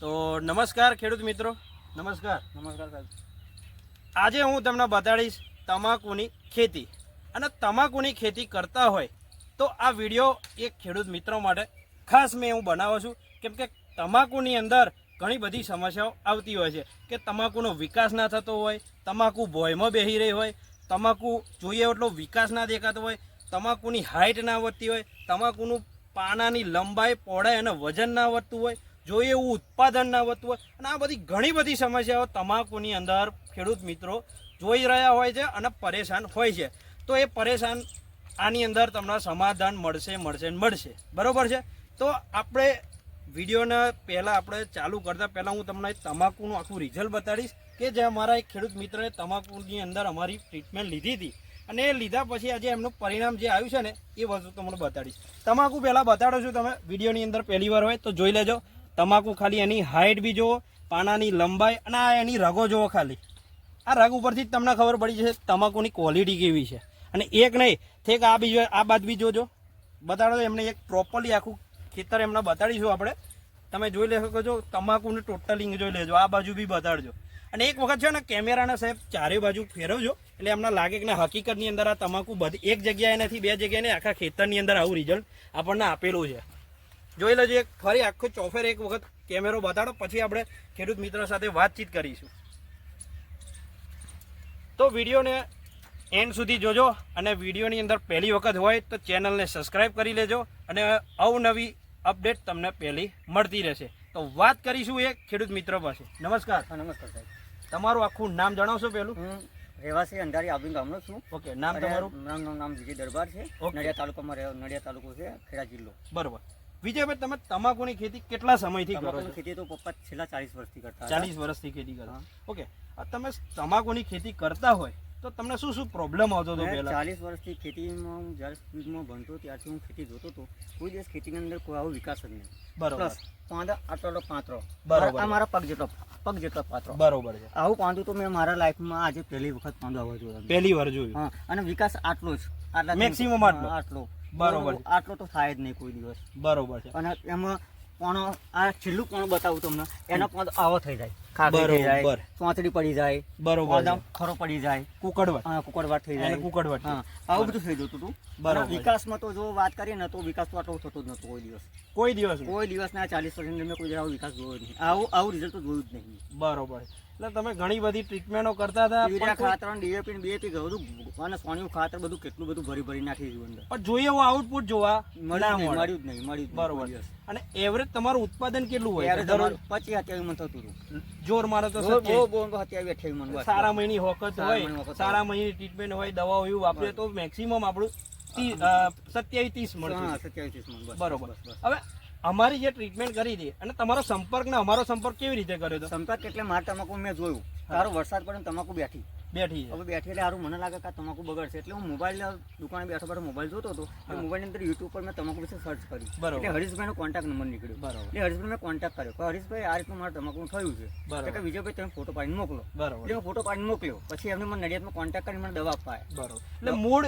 તો નમસ્કાર ખેડૂત મિત્રો. નમસ્કાર. નમસ્કાર સાહેબ. આજે હું તમને બતાડીશ તમાકુની ખેતી. અને તમાકુની ખેતી કરતા હોય તો આ વીડિયો એક ખેડૂત મિત્રો માટે ખાસ મેં હું બનાવું છું. કેમ કે તમાકુની અંદર ઘણી બધી સમસ્યાઓ આવતી હોય છે. કે તમાકુનો વિકાસ ના થતો હોય તમાકુ ભોયમાં બેસી રહી હોય તમાકુ જોઈએ એટલો વિકાસ ના દેખાતો હોય તમાકુની હાઇટ ના વધતી હોય તમાકુનું પાનાની લંબાઈ પહોળાઈ અને વજન ના વધતું હોય જોઈએ એવું ઉત્પાદન ના વધતું હોય. અને આ બધી ઘણી બધી સમસ્યાઓ તમાકુની અંદર ખેડૂત મિત્રો જોઈ રહ્યા હોય છે અને પરેશાન હોય છે. તો એ પરેશાન આની અંદર તમને સમાધાન મળશે મળશે મળશે. બરાબર છે? તો આપણે વિડીયોને પહેલાં આપણે ચાલુ કરતાં પહેલાં હું તમને તમાકુનું આખું રિઝલ્ટ બતાડીશ કે જે અમારા એક ખેડૂત મિત્રએ તમાકુની અંદર અમારી ટ્રીટમેન્ટ લીધી હતી. અને એ લીધા પછી આજે એમનું પરિણામ જે આવ્યું છે ને એ વસ્તુ તમને બતાડીશ. તમાકુ પહેલાં બતાડો છું તમે વિડીયોની અંદર પહેલી વાર હોય તો જોઈ લેજો. તમાકુ ખાલી એની હાઇટ બી જુઓ, પાનાની લંબાઈ અને આ એની રગો જુઓ ખાલી. આ રગ ઉપરથી જ તમને ખબર પડી જશે તમાકુની ક્વોલિટી કેવી છે. અને એક નહીં થેક આ બીજો, આ બાદ બી જોજો. બતાડો એમને એક પ્રોપરલી આખું ખેતર એમને બતાડીશું આપણે. તમે જોઈ લેશો છો તમાકુનું ટોટલિંગ જોઈ લેજો, આ બાજુ બી બતાડજો. અને એક વખત છે ને કેમેરાના સાહેબ ચારે બાજુ ફેરવજો, એટલે એમને લાગે કે હકીકતની અંદર આ તમાકુ બધી, એક જગ્યાએ નથી, બે જગ્યાએ આખા ખેતરની અંદર આવું રિઝલ્ટ આપણને આપેલું છે. જોઈ લેજો એક ફરી આખો ચોફેર એક વખત કેમેરો બતાડો પછી આપણે ખેડૂત મિત્રો સાથે વાતચીત કરીશું. તો વિડીયોને એન્ડ સુધી જોજો અને વિડીયોની અંદર પહેલી વખત હોય તો ચેનલને સબસ્ક્રાઇબ કરી લેજો અને અવનવી અપડેટ તમને પહેલી મળતી રહેશે. તો વાત કરીશું એક ખેડૂત મિત્ર પાસે. નમસ્કાર. નમસ્કાર સાહેબ. તમારું આખું નામ જણાવશો પહેલું? હું રહેવાસી અંધારી આબિંગ ગામનો છું. ઓકે નામ તમારું? નામ નામ વિજય દરબાર છે. નડિયા તાલુકામાં નડિયા તાલુકો છે ખેડા જિલ્લો. બરોબર. વિજયભાઈ તમે તમાકુની ખેતી કેટલા સમયથી કરો છો? ખેતી તો પપ્પા છેલ્લા ચાલીસ વર્ષથી કરતા. ચાલીસ વર્ષથી ખેતી કરો. ઓકે તમે તમાકુની ખેતી કરતા હોય તો તમને શું શું પ્રોબ્લેમ આવતો હતો પહેલા? ચાલીસ વર્ષથી ખેતીમાં હું જ્યારે સ્કૂલમાં ભણતો ત્યારથી હું ખેતી જોતો હતો. કોઈ દિવસ ખેતીની અંદર કોઈ આવો વિકાસ જ નહીં. બરોબર. પાંદા આટલો પાંતરો. બરોબર. આ મારા પગ જેટલો પગ જેટલો પાત્રો. બરોબર છે. આવું પાંદું તો મેં મારા લાઈફમાં આજે પહેલી વખત પાંદું આવવા જોયું. પહેલી વાર જોયું. હા અને વિકાસ આટલો જ. આટલા Maximum આટલો. આટલો. બરોબર. આટલો તો થાય જ નહીં કોઈ દિવસ. બરોબર છે. અને એમાં પોણો આ છેલ્લું પોણો બતાવું તમને? એનો પોણો આવો થઈ જાય. બરોબર. ચોંતડી પડી જાય બરોબર. ખરો પડી જાય. કુકડવટ. હા, કુકડવટ થઈ જાય. કુકડવટ હા આવું બધું થઈ જતું હતું. બરોબર. વિકાસમાં તો જો વાત કરીએ ને તો વિકાસ તો આટલો થતો જ નતો કોઈ દિવસ. કોઈ દિવસ કોઈ દિવસ ના ચાલીસ પર્સન્ટ મેં કોઈ આવો વિકાસ જોયો નહીં. આવું આવું રિઝલ્ટ તો જોયું જ નહીં. બરોબર એટલે તમે ઘણી બધી ટ્રીટમેન્ટો કરતા હતા યુરિયા ખાતર ડીએપી ને બીએપી બધું અને સોનિયું ખાતર બધું કેટલું બધું ભરી ભરી નાખી દીધું અંદર. પણ જોઈએ એવું આઉટપુટ જોવા મળ્યું મળ્યું જ નહીં મળ્યું બરોબર. અને એવરેજ તમારું ઉત્પાદન કેટલું હોય? દરરોજ પચીસ અત્યાવીસ મન થતું હતું. જોર મારો તો અત્યાવીસ અઠ્યાવીસ મન સારા મહિની હોકત હોય સારા મહિની ટ્રીટમેન્ટ હોય દવાઓ એવું વાપરીએ તો મેક્સિમમ આપણું સત્યાવીસ ત્રીસ મળે. સત્યાવીસ ત્રીસ મણ બરોબર. હવે અમારી જે ટ્રીટમેન્ટ કરી હતી અને તમારો સંપર્ક ને અમારો સંપર્ક કેવી રીતે કર્યો હતો? સંપર્ક એટલે માર તમાકુ મેં જોયું. તારો વરસાદ પડે તમાકુ બેઠી. બેઠી હવે બેઠી એટલે સારું મને લાગે કે તમાકુ બગડશે. એટલે હું મોબાઈલ દુકાને બેઠો બેઠો મોબાઈલ જોતો હતો. હા. મોબાઈલ અંદર યુટ્યુબ પર મેં તમાકુ વિશે સર્ચ કર્યું. એટલે હરીશભાઈનો કોન્ટેક્ટ નંબર નીકળ્યો. બરોબર. એટલે હરીશભાઈ મેં કોન્ટેક્ટ કર્યો કે હરીશભાઈ આ રીતનું મારે તમાકુ થયું છે. એટલે વિજયભાઈ તમે ફોટો પાડીને મોકલો. બરોબર. એટલે ફોટો પાડીને મોકલ્યો. પછી એમને મને નડિયાદમાં કોન્ટેક્ટ કરીને મને દવા બરાબર બરોબર. એટલે મૂળ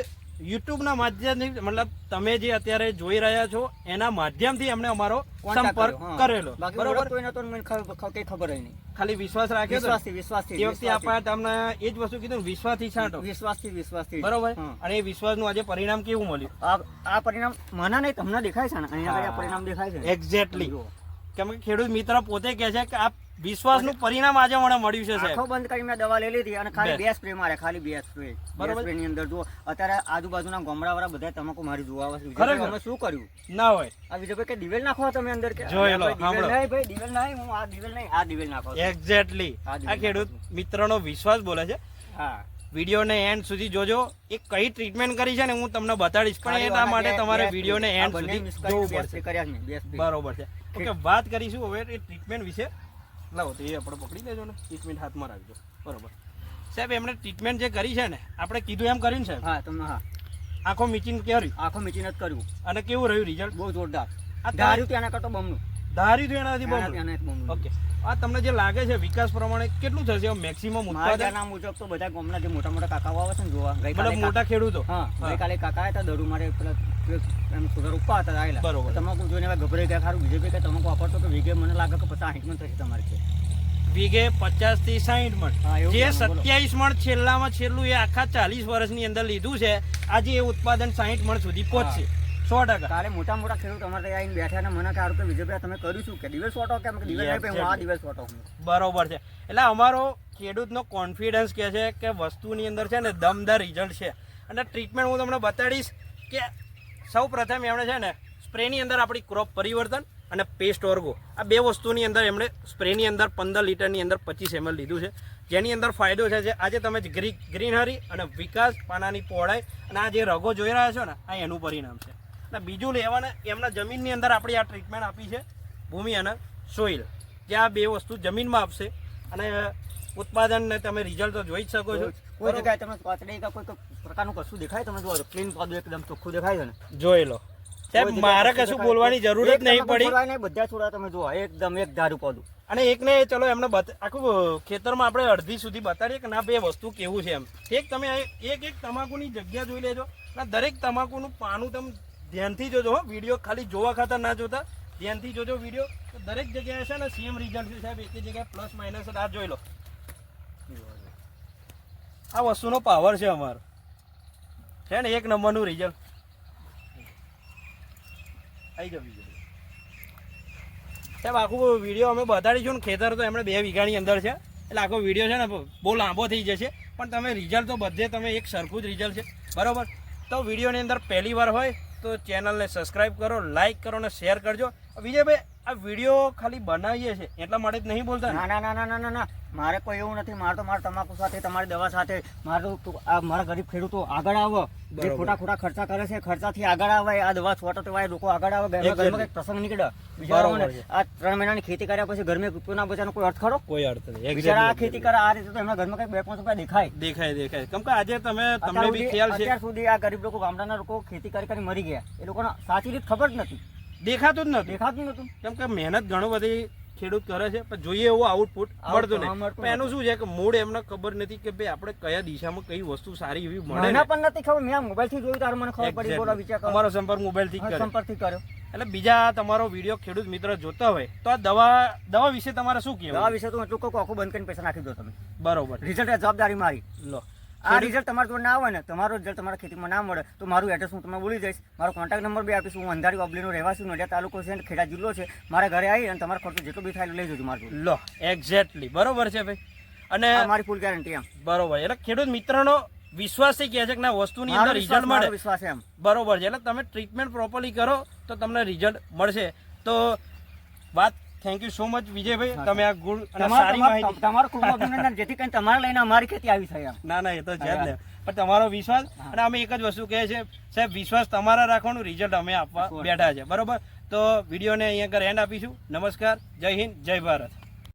યુટ્યુબના માધ્યમથી મતલબ તમે જે અત્યારે જોઈ રહ્યા છો એના માધ્યમથી અમને અમારો સંપર્ક કરેલો. બરોબર? મને ખબર ખબર નહીં. ખાલી વિશ્વાસ રાખ્યો વિશ્વાસથી વિશ્વાસથી એ વખતે આપણે તમને એ જ વસ્તુ કીધું વિશ્વાસથી છાંટો. વિશ્વાસથી વિશ્વાસથી. બરોબર? અને એ વિશ્વાસનું આજે પરિણામ કેવું મળ્યું? આ આ પરિણામ મને નહીં તમને દેખાય છે ને? અહીંયા પરિણામ દેખાય છે એક્ઝેક્ટલી કેમ કે ખેડૂત મિત્ર પોતે કહે છે કે આ વિશ્વાસનું પરિણામ આજે મને મળ્યું છે સાહેબ. બંધ કરી મેં દવા લઈ લીધી અને ખાલી બે. સ્પ્રે મારે ખાલી બે સ્પ્રે. બરોબર. સ્પ્રે ની અંદર જુઓ અત્યારે આજુબાજુના ગામડાવાળા બધા તમાકુ મારી જોવા આવે છે. અમે શું કર્યું? ના હોય. આ વિજયભાઈ કે દિવેલ નાખો તમે અંદર કે? જોઈ લો, સાંભળો. નહીં ભાઈ દિવેલ નહીં હું આ દિવેલ નહીં આ દિવેલ નાખો એક્ઝેક્ટલી આ ખેડૂત મિત્રનો વિશ્વાસ બોલે છે. હા. વિડીયોને એન્ડ સુધી જોજો. એ કઈ ટ્રીટમેન્ટ કરી છે ને હું તમને બતાડીશ પણ એના માટે તમારે વિડીયોને એન્ડ સુધી જોવું પડશે. બરોબર છે. ઓકે. વાત કરીશું હવે એ ટ્રીટમેન્ટ વિશે. લાવો તો એ આપણે પકડી લેજો ને. ટ્રીટમેન્ટ હાથમાં રાખજો. બરોબર. સાહેબ એમણે ટ્રીટમેન્ટ જે કરી છે ને આપણે કીધું એમ કર્યું ને હા તમને હા. આખો મિચિંગ કર્યું? આખો મિચિંગ જ કર્યું. અને કેવું રહ્યું રિઝલ્ટ બહુ જોરદાર. આ ધાર્યું ત્યાંના કરતો બમનું ધાર્યું એનાથી બમણું ઓકે આ તમને જે લાગે છે વિકાસ પ્રમાણે કેટલું થશે? મેક્સિમમ ઉત્પાદન? મુજબ તો બધા ગામના જે મોટા મોટા કાકાઓ આવે છે ને જોવા ગઈકાલે મોટા ખેડૂતો? હા. ગઈકાલે કાકા હતા દરુ મારે પેલા એમ સુગર ઉપા હતા આયેલા બરોબર. તમાકુ જોઈને ગભરાઈ ગયા ખારું? બીજે કે તમાકુ વાપરતો તો વીઘે મને લાગે કે પચાસ સાઠ મણ થશે તમારે છે વીઘે પચાસથી સાહીઠ મણ જે. સત્યાવીસ મણ છેલ્લામાં છેલ્લું એ આખા ચાલીસ વર્ષની અંદર લીધું છે આજે એ ઉત્પાદન સાહીઠ મણ સુધી પહોંચશે. સો ટકા. કાલે મોટા મોટા ખેડૂત અમારે ત્યાં આવીને બેઠા ને મને કારું કે વિજયભાઈ તમે કર્યું શું? કે દિવસ ઓટો કેમ કે દિવસ હું આ દિવસ ઓટો હું બરોબર છે. એટલે અમારો ખેડૂતનો કોન્ફિડન્સ કે છે કે વસ્તુની અંદર છે ને દમદાર રિઝલ્ટ છે. અને ટ્રીટમેન્ટ હું તમને બતાડીશ કે સૌ પ્રથમ એમણે છે ને સ્પ્રેની અંદર આપણી ક્રોપ પરિવર્તન અને પેસ્ટ ઓર્ગો. આ બે વસ્તુની અંદર એમણે સ્પ્રેની અંદર પંદર લીટરની અંદર પચીસ એમએલ લીધું છે. જેની અંદર ફાયદો છે જે આજે તમે ગ્રી ગ્રીનરી અને વિકાસ પાનાની પહોળાઈ અને આ જે રગો જોઈ રહ્યા છો ને આ એનું પરિણામ છે. અને બીજું લેવાના એમના જમીનની અંદર આપણી આ ટ્રીટમેન્ટ આપી છે ભૂમિ અને સોઇલ આ બે વસ્તુ જમીનમાં આપશે. અને ઉત્પાદનને તમે રિઝલ્ટ તો જોઈ જ શકો છો. કોઈ જગ્યાએ તમે કોચડી કે કોઈ પ્રકારનું કશું દેખાય તમે જોવા ક્લીન પાદું એકદમ ચોખ્ખું દેખાય છે ને. જોઈ લો. સાહેબ મારે કશું બોલવાની જરૂર જ નહીં પડી. બધા છોડા તમે જોવા એકદમ એક ધારું પાદું. અને એકને ચલો એમને આખું ખેતરમાં આપણે અડધી સુધી બતાડીએ કે ના બે વસ્તુ કેવું છે એમ. એક તમે એક એક તમાકુની જગ્યા જોઈ લેજો. અને દરેક તમાકુનું પાનું તમે ધ્યાનથી જોજો હો, વીડિયો ખાલી જોવા ખાતર ના જોતા. ધ્યાનથી જોજો વીડિયો. તો દરેક જગ્યાએ છે ને સેમ રિઝલ્ટ છે સાહેબ, એક જગ્યાએ પ્લસ માઇનસ આ જોઈ લો. આ વસ્તુનો પાવર છે અમારો. છે ને, એક નંબરનું રિઝલ્ટ આવી જાવ બીજું. સાહેબ, આખું વીડિયો અમે બતાડીશું ને, ખેતર તો એમણે બે વીઘાની અંદર છે. એટલે આખો વીડિયો છે ને, બહુ લાંબો થઈ જશે. પણ તમે રિઝલ્ટ તો બધે, તમે એક સરખું જ રિઝલ્ટ છે. બરાબર? તો વિડીયોની અંદર પહેલી વાર હોય તો ચેનલને સબસ્ક્રાઈબ કરો લાઈક કરો અને શેર કરજો. વિજયભાઈ આ વીડિયો ખાલી બનાવીએ છે એટલા માટે જ નહીં બોલતા ને? ના ના ના ના ના મારે કોઈ એવું નથી. મારે તો મારા તમાકુ સાથે તમારી દવા સાથે. મારે તો આ મારા ગરીબ ખેડૂતો આગળ આવે. જે ખોટા ખોટા ખર્ચા કરે છે ખર્ચાથી આગળ આવે. આ દવા છોટો તેવા લોકો આગળ આવે. ઘરમાં ઘરમાં કંઈક પ્રસંગ નીકળે. આ ત્રણ મહિનાની ખેતી કર્યા પછી ઘરમાં રૂપિયોના બચાનો કોઈ અર્થ ખરો? કોઈ અર્થ નહીં. બિચારા આ ખેતી કરે આ રીતે તો એમના ઘરમાં કંઈક બે પાંચ રૂપિયા દેખાય. દેખાય દેખાય. કેમ કે આજે તમે તમને બી સુધી- ખ્યાલ છે. અત્યાર સુધી આ ગરીબ લોકો ગામડાના લોકો ખેતી કરી કરી મરી ગયા. એ લોકોને સાચી રીત ખબર જ નથી. દેખાતું જ નથી દેખાતું નતું કેમ કે મહેનત ઘણું બધી ખેડૂત કરે છે પણ જોઈએ એવું આઉટપુટ મળતું નહીં. એનું શું છે કે મૂળ એમને ખબર નથી કે ભાઈ આપણે કયા દિશામાં કઈ વસ્તુ સારી એવી મળે મને પણ નથી ખબર. મેં મોબાઈલથી જોયું તારે મને ખબર પડી. બોલો. વિચાર અમારો સંપર્ક મોબાઈલથી હા, કરે. સંપર્કથી કર્યો. એટલે બીજા તમારો વીડિયો ખેડૂત મિત્ર જોતા હોય તો આ દવા દવા વિશે તમારે શું દવા કહેવું વિશે તો એટલું કહું આખું બંધ કરીને પૈસા નાખી દો તમે. બરોબર. રિઝલ્ટ જવાબદારી મારી. લો. આ રિઝલ્ટ તમારા જોડે ના આવે ને તમારો રિઝલ્ટ તમારા ખેતીમાં ના મળે તો મારું એડ્રેસ હું તમને બોલી જઈશ મારો કોન્ટેક્ટ નંબર બી આપીશ હું અંધારી ઓબલીનો રહેવાસી નડિયા તાલુકો છે અને ખેડા જિલ્લો છે. મારા ઘરે આવી અને તમારો ખર્ચો જેટલો બી થાય લઈ જજો મારું. લો એક્ઝેક્ટલી બરોબર છે ભાઈ. અને મારી ફૂલ ગેરંટી એમ. બરોબર એટલે ખેડૂત મિત્રનો વિશ્વાસથી કહે છે કે ના વસ્તુની અંદર રિઝલ્ટ મળે. વિશ્વાસ એમ. બરોબર છે. એટલે તમે ટ્રીટમેન્ટ પ્રોપરલી કરો તો તમને રિઝલ્ટ મળશે. તો વાત થેન્ક યુ સો મચ વિજયભાઈ તમે આ ગુણ અને સારી તમારો- માહિતી તમારો ખૂબ અભિનંદન જેથી કરીને તમારે લઈને અમારી ખેતી આવી થાય ના ના એ તો છે જ ને. પણ તમારો વિશ્વાસ અને અમે એક જ વસ્તુ કહે છે સાહેબ વિશ્વાસ તમારા રાખવાનું રિઝલ્ટ અમે આપવા બેઠા છે. બરોબર? તો વિડીયોને અહીંયા આગળ એન્ડ આપીશું. નમસ્કાર. જય હિન્દ જય ભારત.